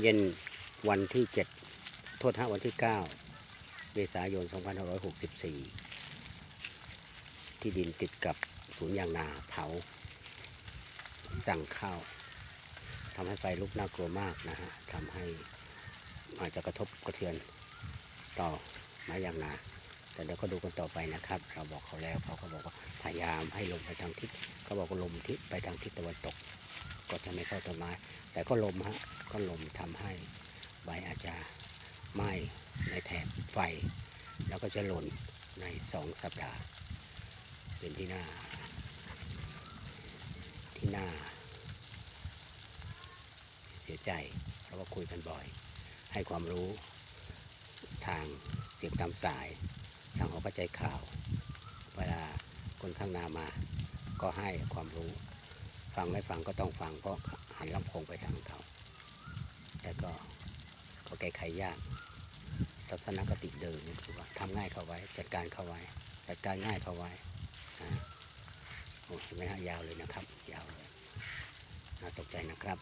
เย็นวันที่เจ็ดโทษฮะวันที่เก้าเมษายน 2564 ที่ดินติดกับศูนย์ยางนาเผา สั่งข้าวทำให้ไฟลุกน่ากลัวมากนะฮะทำให้อาจจะกระทบกระเทือนต่อไม้ยางนา แต่เดี๋ยวก็ดูกันต่อไปนะครับ เราบอกเขาแล้วเขาก็บอกว่าพยายามให้ลมไปทางทิศเขาบอกว่าลมทิศไปทางทิศตะวันตก ก็จะไม่เข้าต้นไม้ แต่ก็ลมฮะก็ลมทำให้ใบอาจจะไหม้ในแถบไฟ แล้วก็จะหล่นในสองสัปดาห์ เป็นที่หน่าที่หน่าเสียใจ เพราะว่าคุยกันบ่อย ให้ความรู้ทางเสียงตามสาย ทางหอกระจายข่าว เวลาคนข้างหน้ามา ก็ให้ความรู้ ฟังไม่ฟังก็ต้องฟังเพราะหันลำโพงไปทางเขาแต่ก็ก็แก้ไขยากทัศนคติเดิมก็คือว่าทำง่ายเข้าไว้ จัดการเข้าไว้ จัดการง่ายเข้าไว้โอ้เห็นไหมฮะยาวเลยนะครับ ยาวเลยน่าตกใจนะครับ